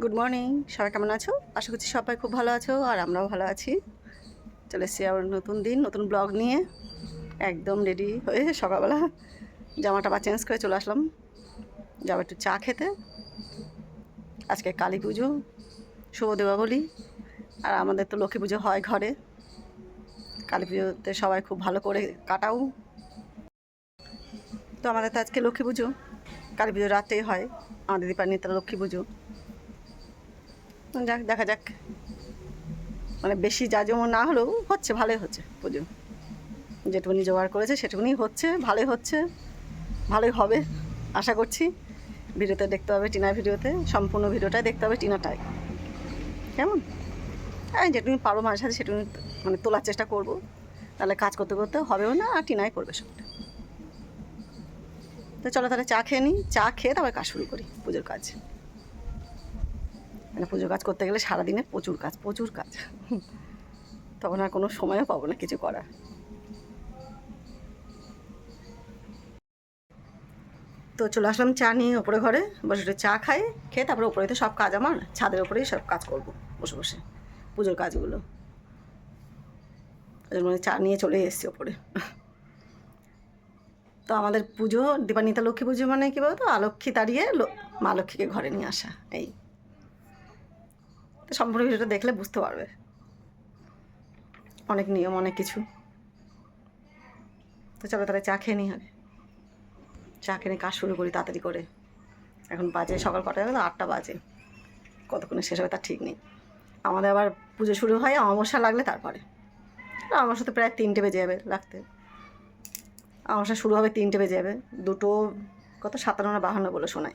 Good morning সবাই কেমন আছো? আশা করছি সবাই খুব ভালো আছো আর আমরাও ভালো আছি। চলে এসেছি আবার নতুন দিন, নতুন ব্লগ নিয়ে। একদম রেডি হয়ে সকালবেলা জামাটা বা চেঞ্জ করে চলে আসলাম। যাব একটু চা খেতে। আজকে কালী পুজো, শুভ দীপাবলি। আর আমাদের তো লক্ষ্মী পুজো হয় ঘরে। কালী পুজোতে সবাই খুব ভালো করে কাটাও। তো আমাদের তো আজকে লক্ষ্মী পুজো। কালী পুজো রাতেই হয়। আমাদের দীপান্বিতা লক্ষ্মী পুজো। যাক, দেখা যাক। মানে বেশি জাজমো না হলেও হচ্ছে, ভালোই হচ্ছে পুজো। যেটুকুনি জোগাড় করেছে সেটুকুনি হচ্ছে, ভালোই হচ্ছে, ভালোই হবে, আশা করছি। ভিডিওতে দেখতে হবে টিনার ভিডিওতে, সম্পূর্ণ ভিডিওটাই দেখতে হবে টিনাটাই। কেমন? হ্যাঁ যেটুকুনি পারো মাঝে সাথে সেটুকুনি মানে তোলার চেষ্টা করব। তাহলে কাজ করতে করতে হবেও না, আর টিনাই করবে সবটা। তো চলো তাহলে চা খেয়ে নিই, চা খেয়ে তারপরে কাজ শুরু করি, পুজোর কাজ। মানে পুজোর কাজ করতে গেলে সারাদিনে প্রচুর কাজ প্রচুর কাজ। তখন আর কোনো সময়ও পাবো না কিছু করার। তো চলে আসলাম চা নিয়ে ওপরে ঘরে, বসে একটু চা খাই, খেয়ে তারপরে ওপরে তো সব কাজ আমার, ছাদের ওপরেই সব কাজ করব, বসে বসে পুজোর কাজগুলো। জন্য চা নিয়ে চলে এসেছি ওপরে। তো আমাদের পুজো, দীপান্বিতা লক্ষ্মী পুজো মানে কী বলতো? আলক্ষ্মী তাড়িয়ে মা লক্ষ্মীকে ঘরে নিয়ে আসা, এই। সম্পূর্ণ ভিডিওটা দেখলে বুঝতে পারবে। অনেক নিয়ম, অনেক কিছু। তো চলো তাহলে চা খেয়ে নিই হবে চা নিয়ে কাজ শুরু করি তাড়াতাড়ি করে। এখন বাজে সকাল কটা গেল আটটা বাজে। কতক্ষণে শেষ হবে তার ঠিক নেই। আমাদের আবার পুজো শুরু হয় অমাবস্যা লাগলে তারপরে। অমাবস্যা তো প্রায় তিনটে বেজে যাবে লাগতে অমাবস্যা শুরু হবে তিনটে বেজে যাবে। দুটো কত? সাতান্ন বাহান্ন বলে শোনায়।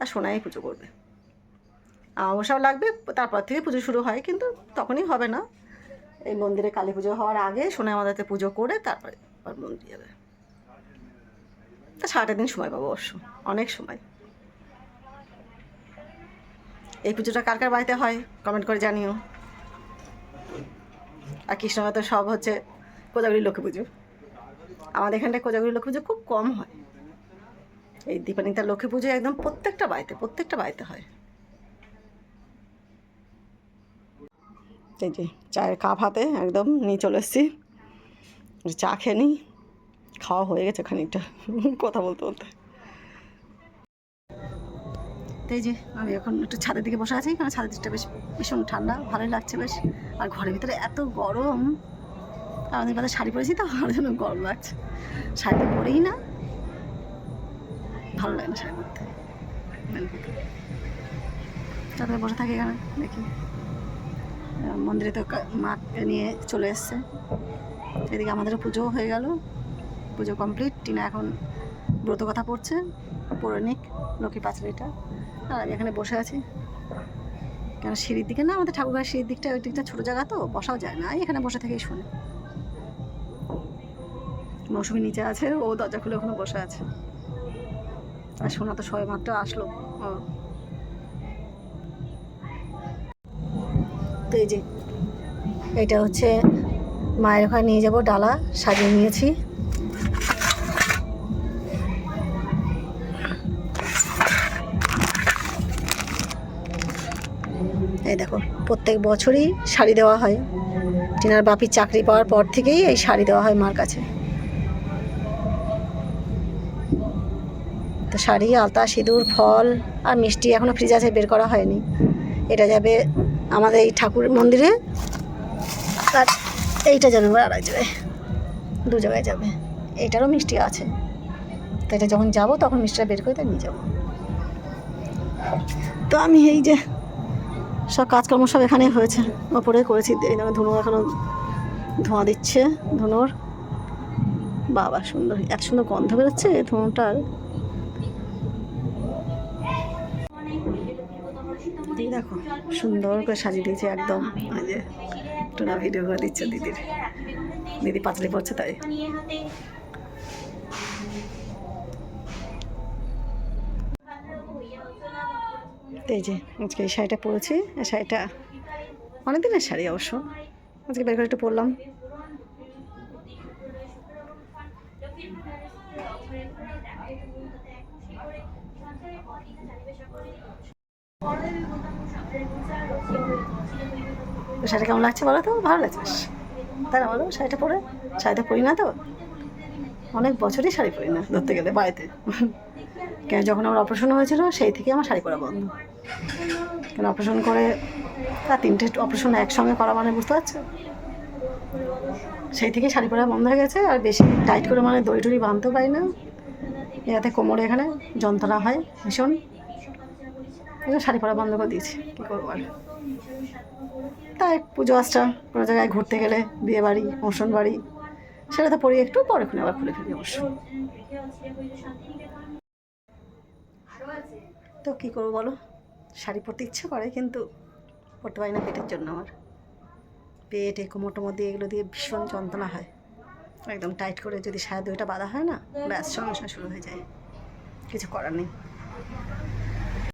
আর সোনাই পুজো করবে। অমাবস্যাও লাগবে, তারপর থেকে পুজো শুরু হয়, কিন্তু তখনই হবে না। এই মন্দিরে কালী পুজো হওয়ার আগে সোনাই আমাদেরকে পুজো করে তারপরে আবার মন্দির যাবে। তা সারাটা দিন সময় পাবো অবশ্য, অনেক সময়। এই পুজোটা কার কার বাড়িতে হয় কমেন্ট করে জানিও। আর কৃষ্ণগা তো সব হচ্ছে কোজাগুড়ি লক্ষ্মী পুজো। আমাদের এখানটায় কোজাগুড়ি লক্ষ্মী পুজো খুব কম হয়। এই দীপানিতার লক্ষ্মী পুজো একদম প্রত্যেকটা বাড়িতে প্রত্যেকটা বাড়িতে হয়। এই যে চায়ের কাপ হাতে একদম নিয়ে চলে এসেছি। চা খেয়ে নিই। খাওয়া হয়ে গেছে খানিকটা। কথা বলতে বলতে। তো এই যে আমি এখন একটু ছাদের দিকে বসে আছি। কারণ ছাদের দিকটা বেশ ভীষণ ঠান্ডা। ভালোই লাগছে বেশ। আর ঘরের ভিতরে এত গরম। আর আমি বাদে শাড়ি পরেছি তো, আমার জন্য গরম লাগছে। শাড়ি তো পরেই না। ভালো লাগে না শাড়ি পরতে। তারপরে বসে থাকি এখানে, দেখি। মন্দিরে তো মাকে নিয়ে চলে এসছে। এদিকে আমাদেরও পুজো হয়ে গেল। পুজো কমপ্লিট টিনা এখন ব্রত কথা পড়ছে। পৌরাণিক লক্ষ্মী পাঁচড়িটা আর আমি এখানে বসে আছি। কেন সিঁড়ির দিকে না, আমাদের ঠাকুরঘর সিঁড়ির দিকটা, ওই দিকটা ছোটো জায়গা তো, বসাও যায় না। এখানে বসে থেকেই শুনে। মৌসুমি নিচে আছে, ও দরজা খুলে ওখানে বসে আছে। আর সোনা তো সবে মাত্র আসলো। ও তো এই যে, এটা হচ্ছে মায়ের ওখানে নিয়ে যাব, ডালা সাজিয়ে নিয়েছি। এই দেখো, প্রত্যেক বছরই শাড়ি দেওয়া হয়। টিনার বাপির চাকরি পাওয়ার পর থেকেই এই শাড়ি দেওয়া হয় মার কাছে। তো শাড়ি, আলতা, সিঁদুর, ফল আর মিষ্টি এখনও ফ্রিজ আছে, বের করা হয়নি। এটা যাবে আমাদের এই ঠাকুর মন্দিরে। আর এইটা যাবে আমার আরেক জায়গায়, দু জায়গায় যাবে। এইটারও মিষ্টি আছে। তো এটা যখন যাব, তখন মিষ্টিটা বের করে তাই নিয়ে যাব। তো আমি এই যে সব কাজকর্ম সব এখানেই হয়েছে। ওপরে করেছি, এই দেখো ধুনো এখনও ধোঁয়া দিচ্ছে ধুনোর। বাবা, সুন্দর, এত সুন্দর গন্ধ বেরোচ্ছে ধুনোটার এই দেখো, সুন্দর করে সাজিয়ে দিয়েছে একদম। এই যে টোনা ভিডিও করে দিচ্ছে দিদির। দিদি পাতলি পড়ছে তাই। এই যে, আজকে এই শাড়িটা পরেছি। এই শাড়িটা অনেক দিনের শাড়ি অবশ্য। আজকে বের করে একটু পরলাম। শাড়িটা কেমন লাগছে বলো তো? ভালো লাগছে, বেশ। তাই না বলো, শাড়িটা পরে, শাড়িটা পরি না তো? অনেক বছরই শাড়ি পরি না, ধরতে গেলে, বাড়িতে। কেন, যখন আমার অপারেশন হয়েছিল, সেই থেকে আমার শাড়ি পরা বন্ধ। কেন অপারেশন করে তা তিনটে অপারেশন একসঙ্গে করা মানে বুঝতে পারছ? সেই থেকে শাড়ি পরা বন্ধ হয়ে গেছে, আর বেশি টাইট করে মানে দড়ি টড়ি বাঁধতেও পারি না। এতে কোমরে এখানে যন্ত্রণা হয় ভীষণ। জন্য শাড়ি পরা বন্ধ করে দিয়েছি। কী করব আর? তাই পুজো আসটা কোনো জায়গায় ঘুরতে গেলে বিয়ে বাড়ি, অনুষ্ঠান বাড়ি, সেটা তো পরি একটু, পরে খুলে আবার খুলে ফেলি অবশ্য। তো কী করব বলো? শাড়ি পরতে ইচ্ছে করে, কিন্তু পরতে পারি না পেটের জন্য আমার। পেট টোমর দিয়ে এগুলো দিয়ে ভীষণ যন্ত্রণা হয়। একদম টাইট করে যদি সাড়ে দুইটা বাঁধা হয় না, ব্যাস সঙ্গে শুরু হয়ে যায়। কিছু করার নেই।